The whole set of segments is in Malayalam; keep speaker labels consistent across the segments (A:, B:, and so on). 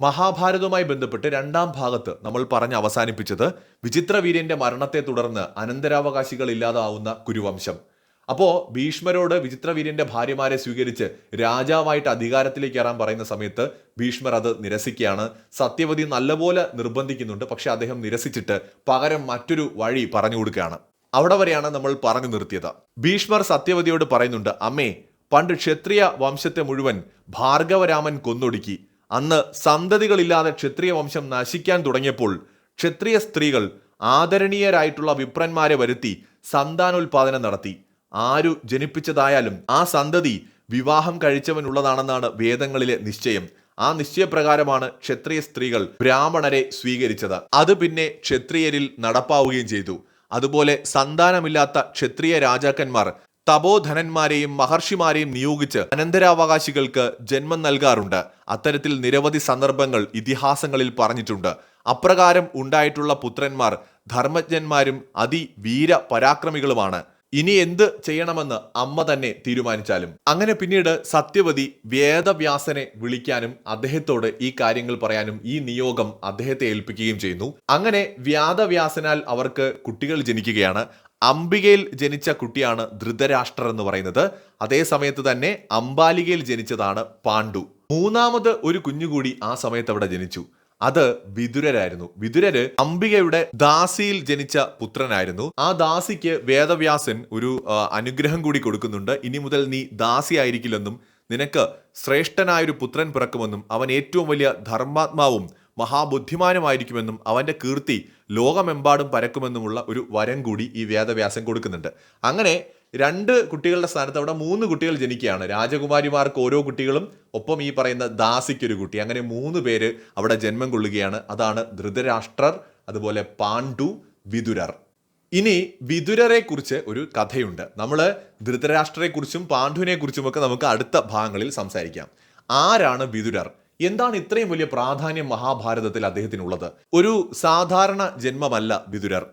A: മഹാഭാരതവുമായി ബന്ധപ്പെട്ട് രണ്ടാം ഭാഗത്ത് നമ്മൾ പറഞ്ഞ് അവസാനിപ്പിച്ചത് വിചിത്രവീര്യന്റെ മരണത്തെ തുടർന്ന് അനന്തരാവകാശികൾ ഇല്ലാതാവുന്ന കുരുവംശം. അപ്പോൾ ഭീഷ്മരോട് വിചിത്രവീര്യന്റെ ഭാര്യമാരെ സ്വീകരിച്ച് രാജാവായിട്ട് അധികാരത്തിലേക്ക് കയറാൻ പറയുന്ന സമയത്ത് ഭീഷ്മർ അത് നിരസിക്കുകയാണ്. സത്യവതി നല്ലപോലെ നിർബന്ധിക്കുന്നുണ്ട്. പക്ഷെ അദ്ദേഹം നിരസിച്ചിട്ട് പകരം മറ്റൊരു വഴി പറഞ്ഞു കൊടുക്കുകയാണ്. അവിടെ വരെയാണ് നമ്മൾ പറഞ്ഞു നിർത്തിയത്. ഭീഷ്മർ സത്യവതിയോട് പറയുന്നുണ്ട് അമ്മേ പണ്ട് ക്ഷത്രിയ വംശത്തെ മുഴുവൻ ഭാർഗവരാമൻ കൊന്നൊടുക്കി. അന്ന് സന്തതികളില്ലാതെ ക്ഷത്രിയ വംശം നശിക്കാൻ തുടങ്ങിയപ്പോൾ ക്ഷത്രിയ സ്ത്രീകൾ ആദരണീയരായിട്ടുള്ള വിപ്രന്മാരെ വരുത്തി സന്താനോൽപാദനം നടത്തി. ആരു ജനിപ്പിച്ചതായാലും ആ സന്തതി വിവാഹം കഴിച്ചവനുള്ളതാണെന്നാണ് വേദങ്ങളിലെ നിശ്ചയം. ആ നിശ്ചയപ്രകാരമാണ് ക്ഷത്രിയ സ്ത്രീകൾ ബ്രാഹ്മണരെ സ്വീകരിച്ചത്. അത് പിന്നെ ക്ഷത്രിയരിൽ നടപ്പാവുകയും ചെയ്തു. അതുപോലെ സന്താനമില്ലാത്ത ക്ഷത്രിയ രാജാക്കന്മാർ തപോധനന്മാരെയും മഹർഷിമാരെയും നിയോഗിച്ച് അനന്തരാവകാശികൾക്ക് ജന്മം നൽകാറുണ്ട്. അത്തരത്തിൽ നിരവധി സന്ദർഭങ്ങൾ ഇതിഹാസങ്ങളിൽ പറഞ്ഞിട്ടുണ്ട്. അപ്രകാരം ഉണ്ടായിട്ടുള്ള പുത്രന്മാർ ധർമ്മജ്ഞന്മാരും അതിവീര പരാക്രമികളുമാണ്. ഇനി എന്ത് ചെയ്യണമെന്ന് അമ്മ തന്നെ തീരുമാനിച്ചാലും. അങ്ങനെ പിന്നീട് സത്യവതി വേദവ്യാസനെ വിളിക്കാനും അദ്ദേഹത്തോട് ഈ കാര്യങ്ങൾ പറയാനും ഈ നിയോഗം അദ്ദേഹത്തെ ഏൽപ്പിക്കുകയും ചെയ്യുന്നു. അങ്ങനെ വ്യാദവ്യാസനാൽ അവർക്ക് കുട്ടികൾ ജനിക്കുകയാണ്. അംബികയിൽ ജനിച്ച കുട്ടിയാണ് ധൃതരാഷ്ട്രർ എന്ന് പറയുന്നത്. അതേ സമയത്ത് തന്നെ അംബാലികയിൽ ജനിച്ചതാണ് പാണ്ഡു. മൂന്നാമത് ഒരു കുഞ്ഞുകൂടി ആ സമയത്ത് അവിടെ ജനിച്ചു. അത് വിതുരരായിരുന്നു. വിതുരര് അംബികയുടെ ദാസിയിൽ ജനിച്ച പുത്രനായിരുന്നു. ആ ദാസിക്ക് വേദവ്യാസൻ ഒരു അനുഗ്രഹം കൂടി കൊടുക്കുന്നുണ്ട്. ഇനി മുതൽ നീ ദാസി ആയിരിക്കില്ലെന്നും നിനക്ക് ശ്രേഷ്ഠനായൊരു പുത്രൻ പിറക്കുമെന്നും അവൻ ഏറ്റവും വലിയ ധർമാത്മാവും മഹാബുദ്ധിമാനുമായിരിക്കുമെന്നും അവന്റെ കീർത്തി ലോകമെമ്പാടും പരക്കുമെന്നുമുള്ള ഒരു വരം കൂടി ഈ വേദവ്യാസം കൊടുക്കുന്നുണ്ട്. അങ്ങനെ രണ്ട് കുട്ടികളുടെ സ്ഥാനത്ത് അവിടെ മൂന്ന് കുട്ടികൾ ജനിക്കുകയാണ്. രാജകുമാരിമാർക്ക് ഓരോ കുട്ടികളും ഒപ്പം ഈ പറയുന്ന ദാസിക്കൊരു കുട്ടി. അങ്ങനെ മൂന്ന് പേര് അവിടെ ജന്മം കൊള്ളുകയാണ്. അതാണ് ധൃതരാഷ്ട്രർ അതുപോലെ പാണ്ഡു വിതുരർ. ഇനി വിതുരരെ കുറിച്ച് ഒരു കഥയുണ്ട്. നമ്മൾ ധൃതരാഷ്ട്രരെക്കുറിച്ചും പാണ്ഡുവിനെക്കുറിച്ചുമൊക്കെ നമുക്ക് അടുത്ത ഭാഗങ്ങളിൽ സംസാരിക്കാം. ആരാണ് വിതുരർ? എന്താണ് ഇത്രയും വലിയ പ്രാധാന്യം മഹാഭാരതത്തിൽ അദ്ദേഹത്തിനുള്ളത്? ഒരു സാധാരണ ജന്മമല്ല വിതുരർ.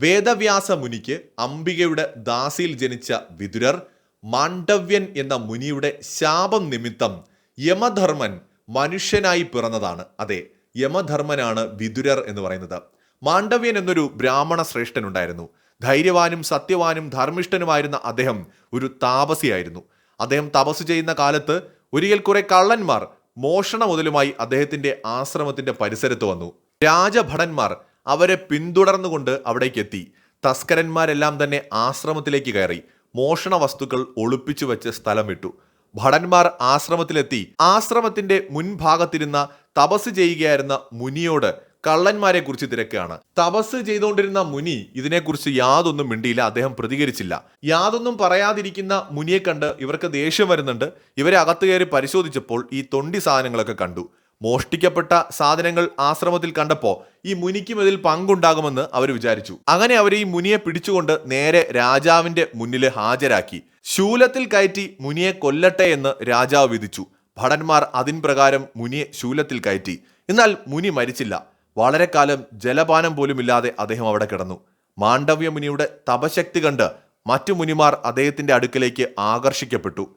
A: വേദവ്യാസ മുനിക്ക് അംബികയുടെ ദാസിയിൽ ജനിച്ച വിതുരർ മാണ്ഡവ്യൻ എന്ന മുനിയുടെ ശാപം നിമിത്തം യമധർമ്മൻ മനുഷ്യനായി പിറന്നതാണ്. അതെ യമധർമ്മനാണ് വിതുരർ എന്ന് പറയുന്നത്. മാണ്ഡവ്യൻ എന്നൊരു ബ്രാഹ്മണ ശ്രേഷ്ഠനുണ്ടായിരുന്നു. ധൈര്യവാനും സത്യവാനും ധർമ്മിഷ്ഠനുമായിരുന്ന അദ്ദേഹം ഒരു താപസിയായിരുന്നു. അദ്ദേഹം തപസ് ചെയ്യുന്ന കാലത്ത് ഒരിക്കൽ കുറെ കള്ളന്മാർ മോഷണ മുതലുമായി അദ്ദേഹത്തിന്റെ ആശ്രമത്തിന്റെ പരിസരത്ത് വന്നു. രാജഭടന്മാർ അവരെ പിന്തുടർന്നുകൊണ്ട് അവിടേക്ക് എത്തി തസ്കരന്മാരെല്ലാം തന്നെ ആശ്രമത്തിലേക്ക് കയറി. മോഷണ വസ്തുക്കൾ ഒളിപ്പിച്ചു വെച്ച് സ്ഥലം വിട്ടു. ഭടന്മാർ ആശ്രമത്തിലെത്തി. ആശ്രമത്തിന്റെ മുൻഭാഗത്തിരുന്ന തപസ് ചെയ്യുകയായിരുന്ന മുനിയോട് കള്ളന്മാരെ കുറിച്ച് തിരക്കുകയാണ് തപസ് ചെയ്തുകൊണ്ടിരുന്ന മുനി ഇതിനെക്കുറിച്ച് യാതൊന്നും മിണ്ടിയില്ല അദ്ദേഹം പ്രതികരിച്ചില്ല. യാതൊന്നും പറയാതിരിക്കുന്ന മുനിയെ കണ്ട് ഇവർക്ക് ദേഷ്യം വരുന്നുണ്ട്. ഇവരെ അകത്തു കയറി പരിശോധിച്ചപ്പോൾ ഈ തൊണ്ടി സാധനങ്ങളൊക്കെ കണ്ടു. മോഷ്ടിക്കപ്പെട്ട സാധനങ്ങൾ ആശ്രമത്തിൽ കണ്ടപ്പോ ഈ മുനിക്കും ഇതിൽ പങ്കുണ്ടാകുമെന്ന് അവർ വിചാരിച്ചു. അങ്ങനെ അവർ ഈ മുനിയെ പിടിച്ചുകൊണ്ട് നേരെ രാജാവിന്റെ മുന്നിൽ ഹാജരാക്കി. ശൂലത്തിൽ കയറ്റി മുനിയെ കൊല്ലട്ടെ എന്ന് രാജാവ് വിധിച്ചു. ഭടന്മാർ അതിൻ പ്രകാരം മുനിയെ ശൂലത്തിൽ കയറ്റി. എന്നാൽ മുനി മരിച്ചില്ല. വളരെ കാലം ജലപാനം പോലുമില്ലാതെ അദ്ദേഹം അവിടെ കിടന്നു. മാണ്ഡവ്യ മുനിയുടെ തപശക്തി കണ്ട് മറ്റു മുനിമാർ അദ്ദേഹത്തിന്റെ അടുക്കലേക്ക് ആകർഷിക്കപ്പെട്ടു.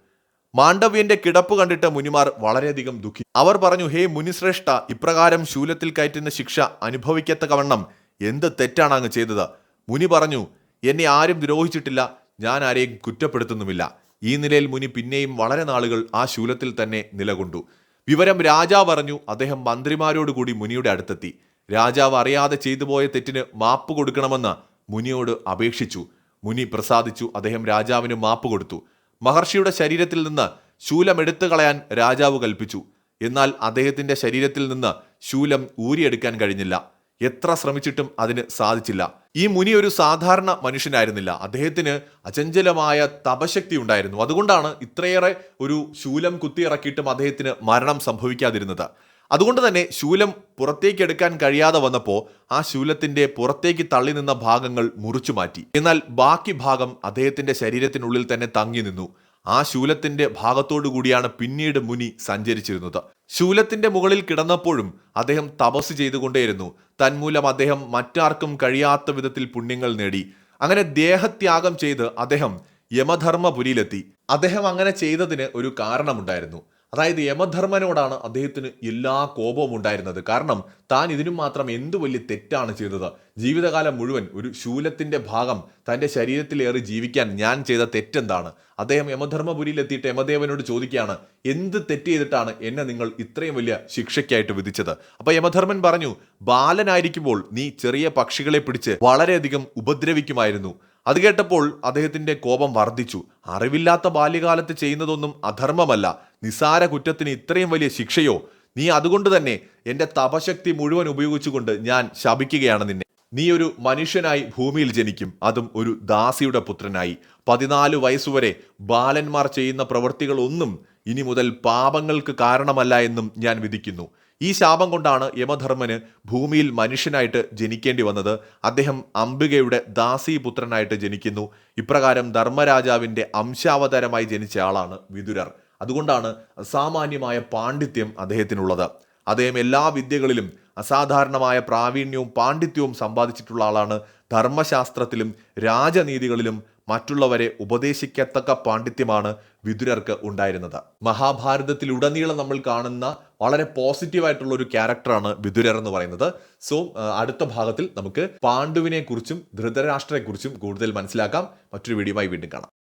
A: മാണ്ഡവ്യന്റെ കിടപ്പ് കണ്ടിട്ട് മുനിമാർ വളരെയധികം ദുഃഖി. അവർ പറഞ്ഞു ഹേ മുനിശ്രേഷ്ഠ ഇപ്രകാരം ശൂലത്തിൽ കയറ്റുന്ന ശിക്ഷ അനുഭവിക്കത്തക്കവണ്ണം എന്ത് തെറ്റാണ് അങ്ങ് ചെയ്തത്? മുനി പറഞ്ഞു എന്നെ ആരും ദ്രോഹിച്ചിട്ടില്ല ഞാൻ ആരെയും കുറ്റപ്പെടുത്തുന്നുമില്ല. ഈ നിലയിൽ മുനി പിന്നെയും വളരെ നാളുകൾ ആ ശൂലത്തിൽ തന്നെ നിലകൊണ്ടു. വിവരം രാജാവ് അറിഞ്ഞു. അദ്ദേഹം മന്ത്രിമാരോടുകൂടി മുനിയുടെ അടുത്തെത്തി. രാജാവ് അറിയാതെ ചെയ്തു പോയ തെറ്റിന് മാപ്പ് കൊടുക്കണമെന്ന് മുനിയോട് അപേക്ഷിച്ചു. മുനി പ്രസാദിച്ചു. അദ്ദേഹം രാജാവിന് മാപ്പ് കൊടുത്തു. മഹർഷിയുടെ ശരീരത്തിൽ നിന്ന് ശൂലം എടുത്തു കളയാൻ രാജാവ് കൽപ്പിച്ചു. എന്നാൽ അദ്ദേഹത്തിന്റെ ശരീരത്തിൽ നിന്ന് ശൂലം ഊരിയെടുക്കാൻ കഴിഞ്ഞില്ല. എത്ര ശ്രമിച്ചിട്ടും അതിന് സാധിച്ചില്ല. ഈ മുനി ഒരു സാധാരണ മനുഷ്യനായിരുന്നില്ല. അദ്ദേഹത്തിന് അചഞ്ചലമായ തപശക്തി ഉണ്ടായിരുന്നു. അതുകൊണ്ടാണ് ഇത്രയേറെ ഒരു ശൂലം കുത്തിയിറക്കിയിട്ടും അദ്ദേഹത്തിന് മരണം സംഭവിക്കാതിരുന്നത്. അതുകൊണ്ട് തന്നെ ശൂലം പുറത്തേക്ക് എടുക്കാൻ കഴിയാതെ വന്നപ്പോൾ ആ ശൂലത്തിന്റെ പുറത്തേക്ക് തള്ളി നിന്ന ഭാഗങ്ങൾ മുറിച്ചു മാറ്റി. എന്നാൽ ബാക്കി ഭാഗം അദ്ദേഹത്തിന്റെ ശരീരത്തിനുള്ളിൽ തന്നെ തങ്ങി നിന്നു. ആ ശൂലത്തിന്റെ ഭാഗത്തോടു കൂടിയാണ് പിന്നീട് മുനി സഞ്ചരിച്ചിരുന്നത്. ശൂലത്തിന്റെ മുകളിൽ കിടന്നപ്പോഴും അദ്ദേഹം തപസ് ചെയ്തുകൊണ്ടേയിരുന്നു. തന്മൂലം അദ്ദേഹം മറ്റാർക്കും കഴിയാത്ത വിധത്തിൽ പുണ്യങ്ങൾ നേടി. അങ്ങനെ ദേഹത്യാഗം ചെയ്ത് അദ്ദേഹം യമധർമ്മപുരിയിലെത്തി. അദ്ദേഹം അങ്ങനെ ചെയ്തതിന് ഒരു കാരണമുണ്ടായിരുന്നു. അതായത് യമധർമ്മനോടാണ് അദ്ദേഹത്തിന് എല്ലാ കോപവും ഉണ്ടായിരുന്നത്. കാരണം താൻ ഇതിനും മാത്രം എന്തു വലിയ തെറ്റാണ് ചെയ്തത്? ജീവിതകാലം മുഴുവൻ ഒരു ശൂലത്തിന്റെ ഭാഗം തന്റെ ശരീരത്തിലേറി ജീവിക്കാൻ ഞാൻ ചെയ്ത തെറ്റെന്താണ്? അദ്ദേഹം യമധർമ്മപുരിയിൽ എത്തിയിട്ട് യമദേവനോട് ചോദിക്കുകയാണ് എന്ത് തെറ്റ് ചെയ്തിട്ടാണ് എന്നെ നിങ്ങൾ ഇത്രയും വലിയ ശിക്ഷയ്ക്കായിട്ട് വിധിച്ചത്? അപ്പൊ യമധർമ്മൻ പറഞ്ഞു ബാലനായിരിക്കുമ്പോൾ നീ ചെറിയ പക്ഷികളെ പിടിച്ച് വളരെയധികം ഉപദ്രവിക്കുമായിരുന്നു. അത് കേട്ടപ്പോൾ അദ്ദേഹത്തിന്റെ കോപം വർദ്ധിച്ചു. അറിവില്ലാത്ത ബാല്യകാലത്ത് ചെയ്യുന്നതൊന്നും അധർമ്മമല്ല. നിസാര കുറ്റത്തിന് ഇത്രയും വലിയ ശിക്ഷയോ? നീ അതുകൊണ്ട് തന്നെ എന്റെ തപശക്തി മുഴുവൻ ഉപയോഗിച്ചുകൊണ്ട് ഞാൻ ശപിക്കുകയാണ് നിന്നെ. നീ ഒരു മനുഷ്യനായി ഭൂമിയിൽ ജനിക്കും. അതും ഒരു ദാസിയുടെ പുത്രനായി. പതിനാല് വയസ്സുവരെ ബാലന്മാർ ചെയ്യുന്ന പ്രവൃത്തികളൊന്നും ഇനി മുതൽ പാപങ്ങൾക്ക് കാരണമല്ല എന്നും ഞാൻ വിധിക്കുന്നു. ഈ ശാപം കൊണ്ടാണ് യമധർമ്മന് ഭൂമിയിൽ മനുഷ്യനായിട്ട് ജനിക്കേണ്ടി വന്നത്. അദ്ദേഹം അംബികയുടെ ദാസി പുത്രനായിട്ട് ജനിക്കുന്നു. ഇപ്രകാരം ധർമ്മരാജാവിന്റെ അംശാവതാരമായി ജനിച്ച ആളാണ് വിതുരർ അതുകൊണ്ടാണ് അസാമാന്യമായ പാണ്ഡിത്യം അദ്ദേഹത്തിനുള്ളത്. അദ്ദേഹം എല്ലാ വിദ്യകളിലും അസാധാരണമായ പ്രാവീണ്യവും പാണ്ഡിത്യവും സമ്പാദിച്ചിട്ടുള്ള ആളാണ്. ധർമ്മശാസ്ത്രത്തിലും രാജനീതികളിലും മറ്റുള്ളവരെ ഉപദേശിക്കത്തക്ക പാണ്ഡിത്യമാണ് വിതുരർക്ക് ഉണ്ടായിരുന്നത്. മഹാഭാരതത്തിലുടനീളം നമ്മൾ കാണുന്ന വളരെ പോസിറ്റീവായിട്ടുള്ള ഒരു ക്യാരക്ടറാണ് വിദുരർ എന്ന് പറയുന്നത്. സോ അടുത്ത ഭാഗത്തിൽ നമുക്ക് പാണ്ഡുവിനെ കുറിച്ചും ധൃതരാഷ്ട്രയെ കുറിച്ചും കൂടുതൽ മനസ്സിലാക്കാം. മറ്റൊരു വീഡിയോയുമായി വീണ്ടും കാണാം.